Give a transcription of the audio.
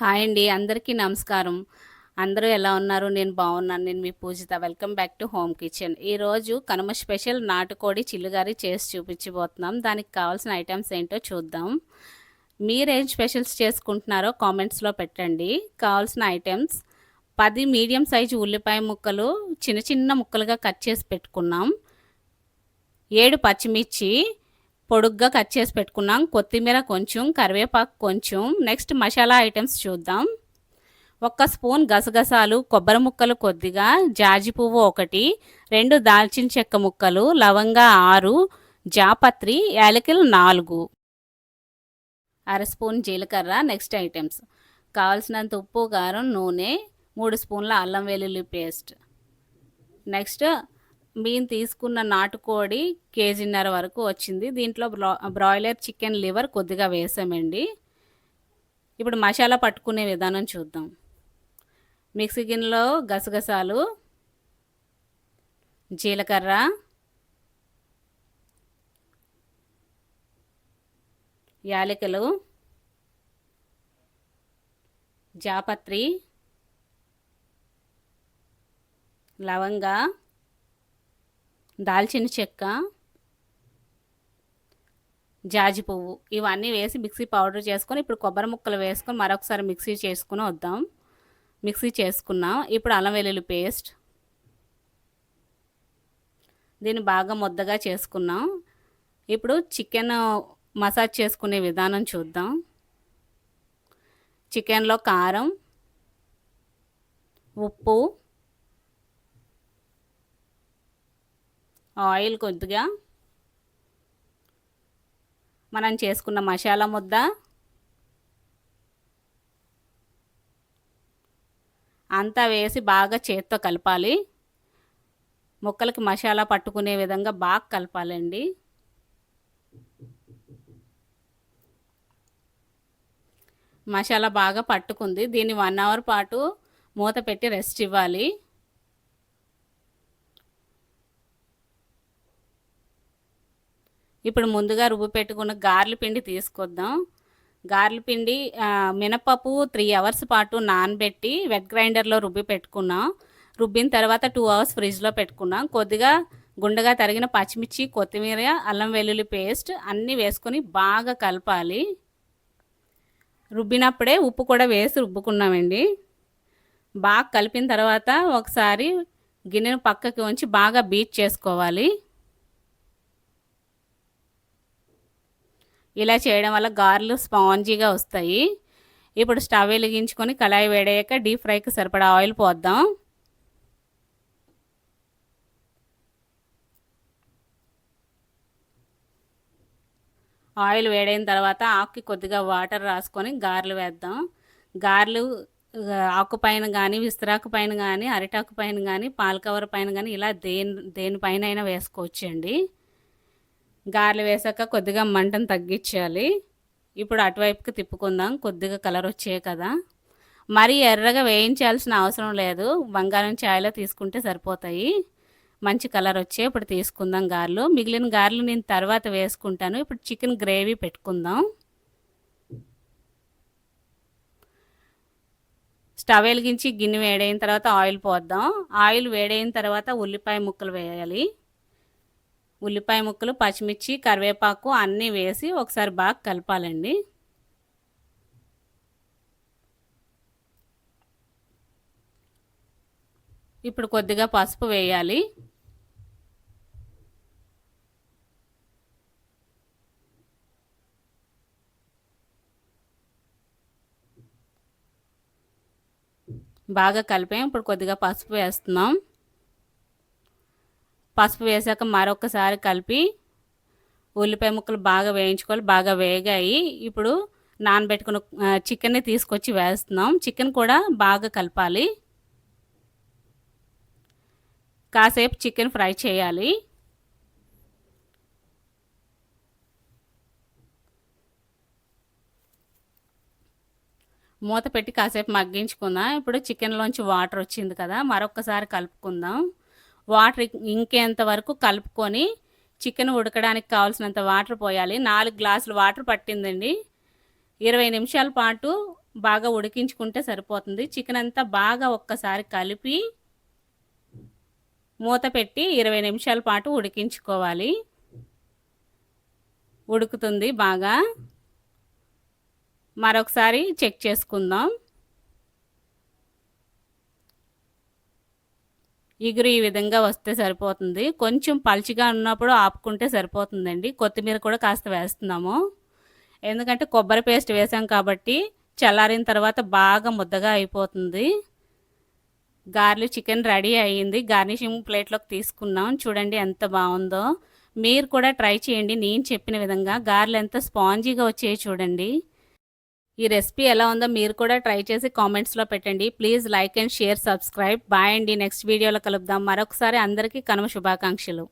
Hi అండి అందరికీ నమస్కారం. అందరూ ఎలా ఉన్నారు? నేను బాగున్నాను. నేను మీ Poojitha. Welcome back to home kitchen. ఈరోజు కనుమ స్పెషల్ నాటుకోడి చిల్లుగారి చేసి చూపించబోతున్నాం. దానికి కావాల్సిన ఐటమ్స్ ఏంటో చూద్దాం. మీరేం స్పెషల్స్ చేసుకుంటున్నారో కామెంట్స్లో పెట్టండి. కావాల్సిన ఐటమ్స్. పది మీడియం సైజు ఉల్లిపాయ ముక్కలు చిన్న చిన్న ముక్కలుగా కట్ చేసి పెట్టుకున్నాం. ఏడు పచ్చిమిర్చి పొడుగ్గా కట్ చేసి పెట్టుకున్నాం. కొత్తిమీర కొంచెం కరివేపాకు కొంచెం. నెక్స్ట్ మసాలా ఐటమ్స్ చూద్దాం. ఒక్క స్పూన్ గసగసాలు కొబ్బరి ముక్కలు కొద్దిగా జాజి పువ్వు ఒకటి రెండు దాల్చిన చెక్క ముక్కలు లవంగా ఆరు జాపత్రి యాలకులు నాలుగు. అర స్పూన్ జీలకర్ర నెక్స్ట్ ఐటమ్స్. కావాల్సినంత ఉప్పు కారం నూనె మూడు స్పూన్ల అల్లం వెల్లుల్లి పేస్ట్. నెక్స్ట్ మేము తీసుకున్న నాటుకోడి కేజీన్నర వరకు వచ్చింది. దీంట్లో బ్రాయిలర్ చికెన్ లివర్ కొద్దిగా వేసామండి. ఇప్పుడు మసాలా పట్టుకునే విధానం చూద్దాం. మిక్సీ గిన్నెలో గసగసాలు జీలకర్ర యాలకులు జాపత్రి లవంగా దాల్చిన చెక్క జాజి పువ్వు ఇవన్నీ వేసి మిక్సీ పౌడర్ చేసుకొని ఇప్పుడు కొబ్బరి ముక్కలు వేసుకొని మరొకసారి మిక్సీ చేసుకుని వద్దాం. మిక్సీ చేసుకున్నాం. ఇప్పుడు అల్లం వెల్లుల్లి పేస్ట్. దీన్ని బాగా ముద్దగా చేసుకున్నాం. ఇప్పుడు చికెన్ మసాజ్ చేసుకునే విధానం చూద్దాం. చికెన్లో కారం ఉప్పు ఆయిల్ కొద్దిగా. మనం చేసుకున్న మసాలా ముద్ద. అంతా వేసి బాగా చేత్తో కలపాలి. ముక్కలకి మసాలా పట్టుకునే విధంగా బాగా కలపాలండి. మసాలా బాగా పట్టుకుంది. దీన్ని వన్ అవర్ పాటు మూత పెట్టి రెస్ట్ ఇవ్వాలి. ఇప్పుడు ముందుగా రుబ్బు పెట్టుకున్న గార్ల పిండి తీసుకొద్దాం. గార్ల పిండి మినపప్పు త్రీ అవర్స్ పాటు నానబెట్టి వెట్ గ్రైండర్లో రుబ్బి పెట్టుకున్నాం. రుబ్బిన తర్వాత టూ అవర్స్ ఫ్రిడ్జ్లో పెట్టుకున్నాం. కొద్దిగా గుండెగా తరిగిన పచ్చిమిర్చి కొత్తిమీర అల్లం వెల్లుల్లి పేస్ట్ అన్నీ వేసుకొని బాగా కలపాలి. రుబ్బినప్పుడే ఉప్పు కూడా వేసి రుబ్బుకున్నామండి. బాగా కలిపిన తర్వాత ఒకసారి గిన్నెను పక్కకి ఉంచి బాగా బీట్ చేసుకోవాలి. ఇలా చేయడం వల్ల గారెలు స్పాంజీగా వస్తాయి. ఇప్పుడు స్టవ్ వెలిగించుకొని కళాయి వేడయ్యాక డీప్ ఫ్రైకి సరిపడా ఆయిల్ పోద్దాం. ఆయిల్ వేడైన తర్వాత ఆకుకి కొద్దిగా వాటర్ రాసుకొని గారెలు వేద్దాం. గారెలు ఆకు పైన కానీ విస్తరాకు పైన కానీ అరిటాకు పైన కానీ పాలకవర్ పైన కానీ ఇలా దేని దేనిపైన అయినా వేసుకోవచ్చండి. గారెలు వేసాక కొద్దిగా మంటను తగ్గించాలి ఇప్పుడు అటువైపుకి తిప్పుకుందాం. కొద్దిగా కలర్ వచ్చాయి కదా. మరీ ఎర్రగా వేయించాల్సిన అవసరం లేదు. బంగారం ఛాయ్లో తీసుకుంటే సరిపోతాయి. మంచి కలర్ వచ్చే ఇప్పుడు తీసుకుందాం గారెలు. మిగిలిన గారెలు నేను తర్వాత వేసుకుంటాను. ఇప్పుడు చికెన్ గ్రేవీ పెట్టుకుందాం. స్టవ్ వెలిగించి గిన్నె వేడైన తర్వాత ఆయిల్ పోద్దాం. ఆయిల్ వేడైన తర్వాత ఉల్లిపాయ ముక్కలు వేయాలి. ఉల్లిపాయ ముక్కలు పచ్చిమిర్చి కరివేపాకు అన్నీ వేసి ఒకసారి బాగా కలపాలండి. ఇప్పుడు కొద్దిగా పసుపు వేయాలి. బాగా కలిపాం ఇప్పుడు కొద్దిగా పసుపు వేస్తున్నాం. పసుపు వేసాక మరొకసారి కలిపి ఉల్లిపాయ ముక్కలు బాగా వేయించుకోవాలి. బాగా వేగాయి. ఇప్పుడు నానబెట్టుకున్న చికెన్ని తీసుకొచ్చి వేస్తున్నాం. చికెన్ కూడా బాగా కలపాలి. కాసేపు చికెన్ ఫ్రై చేయాలి. మూత పెట్టి కాసేపు మగ్గించుకుందాం. ఇప్పుడు చికెన్లోంచి వాటర్ వచ్చింది కదా మరొకసారి కలుపుకుందాం. వాటర్ ఇంకేంత వరకు కలుపుకొని చికెన్ ఉడకడానికి కావాల్సినంత వాటర్ పోయాలి. నాలుగు గ్లాసులు వాటర్ పట్టిందండి. ఇరవై నిమిషాల పాటు బాగా ఉడికించుకుంటే సరిపోతుంది. చికెన్ అంతా బాగా ఒక్కసారి కలిపి మూత పెట్టి ఇరవై నిమిషాల పాటు ఉడికించుకోవాలి. ఉడుకుతుంది బాగా. మరొకసారి చెక్ చేసుకుందాం. ఇగురు ఈ విధంగా వస్తే సరిపోతుంది. కొంచెం పల్చిగా ఉన్నప్పుడు ఆపుకుంటే సరిపోతుందండి. కొత్తిమీర కూడా కాస్త వేస్తున్నాము. ఎందుకంటే కొబ్బరి పేస్ట్ వేసాం కాబట్టి చల్లారిన తర్వాత బాగా ముద్దగా అయిపోతుంది. గార్లి చికెన్ రెడీ అయ్యింది గార్నిషింగ్ ప్లేట్లోకి తీసుకున్నాం చూడండి ఎంత బాగుందో. మీరు కూడా ట్రై చేయండి. నేను చెప్పిన విధంగా గార్లు ఎంత స్పాంజీగా వచ్చాయి చూడండి. ఈ రెసిపీ ఎలా ఉందో మీరు కూడా ట్రై చేసి కామెంట్స్లో పెట్టండి. Please like and share subscribe bye అండి. నెక్స్ట్ వీడియోలో కలుద్దాం. మరొకసారి అందరికీ కనుమ శుభాకాంక్షలు.